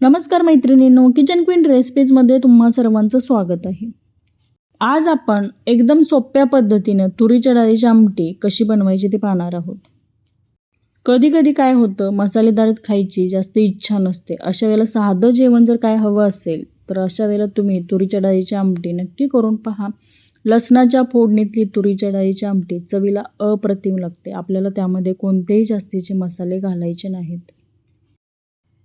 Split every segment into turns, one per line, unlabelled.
नमस्कार मैत्रिणींनो kitchen queen रेसिपीजमध्ये तुम्हा सर्वांचं स्वागत आहे. आज आपण एकदम सोप्या पद्धतीनं तुरीच्या डाळीची आमटी कशी बनवायची ते पाहणार आहोत. कधी कधी काय होतं मसालेदार खायची जास्त इच्छा नसते. अशा वेळेला साधं जेवण जर काय हवं असेल तर अशा वेळेला तुम्ही तुरीच्या डाळीची आमटी नक्की करून पहा. लसणाच्या फोडणीतली तुरीच्या डाळीची आमटी चवीला अप्रतिम लागते. आपल्याला त्यामध्ये कोणतेही जास्तीचे मसाले घालायचे नाहीत.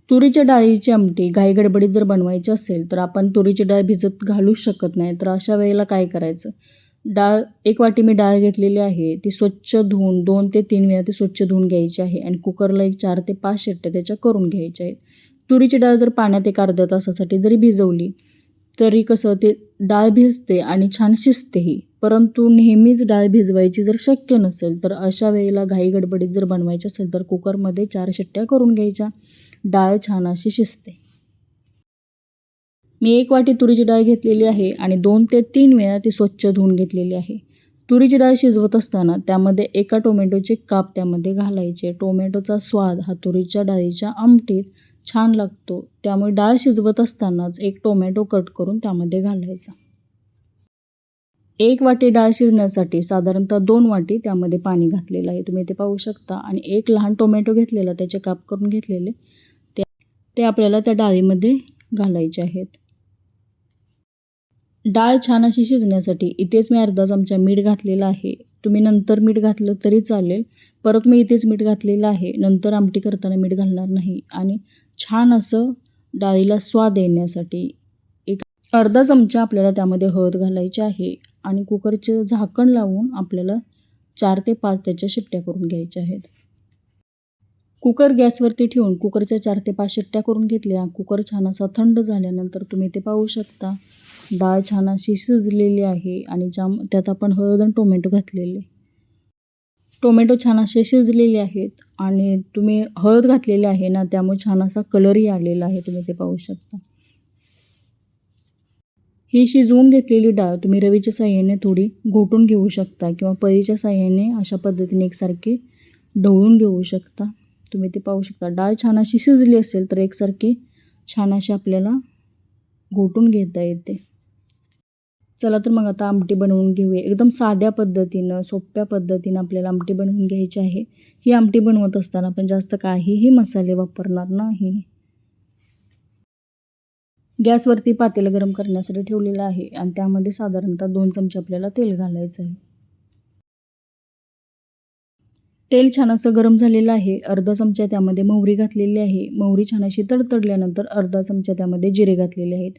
तुरीच्या डाळीची आमटी घाई गडबडीत जर बनवायची असेल तर आपण तुरीची डाळ भिजत घालूच शकत नाही. तर अशा वेळेला काय करायचं? डाळ एक वाटी मी डाळ घेतलेली आहे. ती स्वच्छ धुवून दोन ते तीन वेळा ती स्वच्छ धुवून घ्यायची आहे आणि कुकरला एक चार ते पाच शिट्ट्या त्याच्या करून घ्यायच्या आहेत. तुरीची डाळ जर पाण्यात एक अर्ध्या तासासाठी जरी भिजवली तरी कसं ते डाळ भिजते आणि छान शिजतेही परंतु नेहमीच डाळ भिजवायची जर शक्य नसेल तर अशा वेळेला घाई गडबडीत जर बनवायची असेल तर कुकरमध्ये चार शिट्ट्या करून घ्यायच्या. डाळ छान अशी शिजते. मी एक वाटी तुरीची डाळ घेतलेली आहे आणि दोन ते तीन वेळा ती स्वच्छ धुवून घेतलेली आहे. तुरीची डाळ शिजवत असताना त्यामध्ये एका टोमॅटोचे काप त्यामध्ये घालायचे. टोमॅटोचा स्वाद हा तुरीच्या डाळीच्या आमटीत छान लागतो. त्यामुळे डाळ शिजवत असतानाच एक टोमॅटो कट करून त्यामध्ये घालायचा. एक वाटी डाळ शिजण्यासाठी साधारणतः दोन वाटी त्यामध्ये पाणी घातलेलं आहे. तुम्ही ते पाहू शकता. आणि एक लहान टोमॅटो घेतलेला त्याचे काप करून घेतलेले. ते आपल्याला त्या डाळीमध्ये घालायचे आहेत. डाळ छान अशी शिजण्यासाठी इथेच मी अर्धा चमचा मीठ घातलेला आहे. तुम्ही नंतर मीठ घातलं तरी चालेल. परत मी इथेच मीठ घातलेलं आहे. नंतर आमटी करताना मीठ घालणार नाही. आणि छान असं डाळीला स्वाद येण्यासाठी एक अर्धा चमचा आपल्याला त्यामध्ये हळद घालायची आहे. आणि कुकरचे झाकण लावून आपल्याला चार ते पाच त्याच्या शिट्ट्या करून घ्यायच्या आहेत. कुकर गॅसवरती ठेवून कुकरच्या चार ते पाच शिट्ट्या करून घेतल्या. कुकर छान असा थंड झाल्यानंतर तुम्ही ते पाहू शकता. डाळ छान अशी शिजलेली आहे आणि ज्याम त्यात आपण हळद आणि टोमॅटो घातलेले. टोमॅटो छान असे शिजलेले आहेत आणि तुम्ही हळद घातलेली आहे ना त्यामुळे छान असा कलरही आलेला आहे. तुम्ही ते पाहू शकता. ही शिजवून घेतलेली डाळ तुम्ही रवीच्या साह्याने थोडी घोटून घेऊ शकता किंवा पळीच्या साह्याने अशा पद्धतीने एकसारखी ढवळून घेऊ शकता. तुम्ही ते पाहू शकता. डाळ छान अशी शिजली असेल तर एकसारखी छान अशी आपल्याला घोटून घेता येते. चला तर मग आता आमटी बनवून घेऊया. एकदम साध्या पद्धतीनं सोप्या पद्धतीनं आपल्याला आमटी बनवून घ्यायची आहे. ही आमटी बनवत असताना आपण जास्त काहीही मसाले वापरणार नाही. गॅसवरती पातेलं गरम करण्यासाठी ठेवलेलं आहे आणि त्यामध्ये साधारणतः दोन चमचे आपल्याला तेल घालायचं आहे. तेल छान असं गरम झालेलं आहे. अर्धा चमचा त्यामध्ये मोहरी घातलेली आहे. मोहरी छान अशी तडतडल्यानंतर अर्धा चमचा त्यामध्ये जिरे घातलेले आहेत.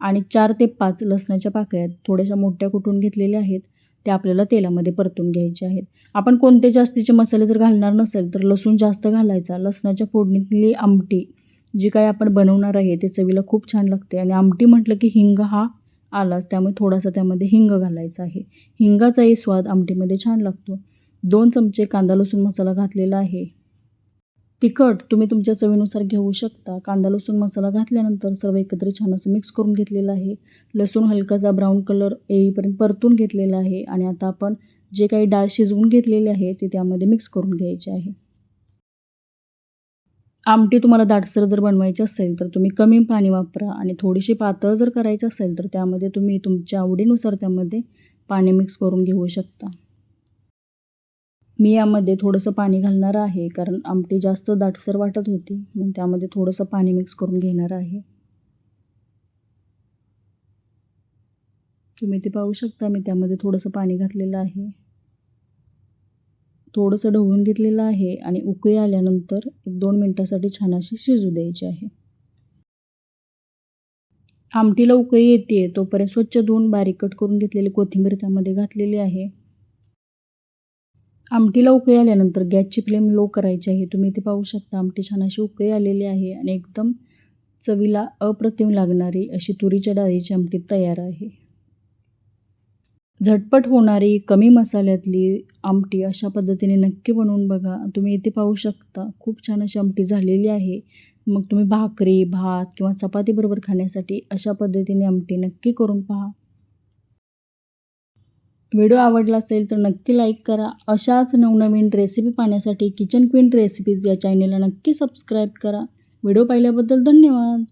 आणि चार ते पाच लसणाच्या पाकळ्या थोड्याशा मोठ्या कुटून घेतलेल्या आहेत त्या आपल्याला तेलामध्ये परतून घ्यायच्या आहेत. आपण कोणते जास्तीचे मसाले जर घालणार नसेल तर लसूण जास्त घालायचा. लसणाच्या फोडणीतली आमटी जी काय आपण बनवणार आहे ते चवीला खूप छान लागते. आणि आमटी म्हटलं की हिंग हा आलाच त्यामुळे थोडासा त्यामध्ये हिंग घालायचा आहे. हिंगाचाही स्वाद आमटीमध्ये छान लागतो. दोन चमचे कांदा लसूण मसाला घातलेला आहे. तिखट तुम्ही तुमच्या चवीनुसार घेऊ शकता. कांदा लसूण मसाला घातल्यानंतर सर्व एकत्र छान असं मिक्स करून घेतलेलं आहे. लसूण हलकासा ब्राऊन कलर येईपर्यंत परतून घेतलेला आहे आणि आता आपण जे काही डाळ शिजवून घेतलेले आहे ते त्यामध्ये मिक्स करून घ्यायचे आहे. आमटी तुम्हाला दाटसर जर बनवायची असेल तर तुम्ही कमी पाणी वापरा आणि थोडीशी पातळ जर करायची असेल तर त्यामध्ये तुम्ही तुमच्या आवडीनुसार त्यामध्ये पाणी मिक्स करून घेऊ शकता. मी यामध्ये थोडंसं पाणी घालणार आहे कारण आमटी जास्त दाटसर वाटत होती मग त्यामध्ये थोडंसं पाणी मिक्स करून घेणार आहे. तुम्ही ते पाहू शकता मी त्यामध्ये थोडंसं पाणी घातलेलं आहे. थोडंसं ढवळून घेतलेलं आहे आणि उकळी आल्यानंतर एक दोन मिनटासाठी छान अशी शिजू द्यायची आहे. आमटीला उकळी येते तोपर्यंत स्वच्छ धुवून बारीक कट करून घेतलेली कोथिंबीर त्यामध्ये घातलेली आहे. आमटीला उकळी आल्यानंतर गॅसची फ्लेम लो करायची आहे. तुम्ही इथे पाहू शकता आमटी छान अशी उकळी आलेली आहे आणि एकदम चवीला अप्रतिम लागणारी अशी तुरीच्या डाळीची आमटी तयार आहे. झटपट होणारी कमी मसाल्यातली आमटी अशा पद्धतीने नक्की बनवून बघा. तुम्ही इथे पाहू शकता खूप छान अशी आमटी झालेली आहे. मग तुम्ही भाकरी भात किंवा चपातीबरोबर खाण्यासाठी अशा पद्धतीने आमटी नक्की करून पहा. व्हिडिओ आवडला असेल तर नक्की लाईक करा. अशाच नवनवीन रेसिपी पाहण्यासाठी किचन क्वीन रेसिपीज या चॅनेलला नक्की सबस्क्राईब करा. व्हिडिओ पाहिल्याबद्दल धन्यवाद.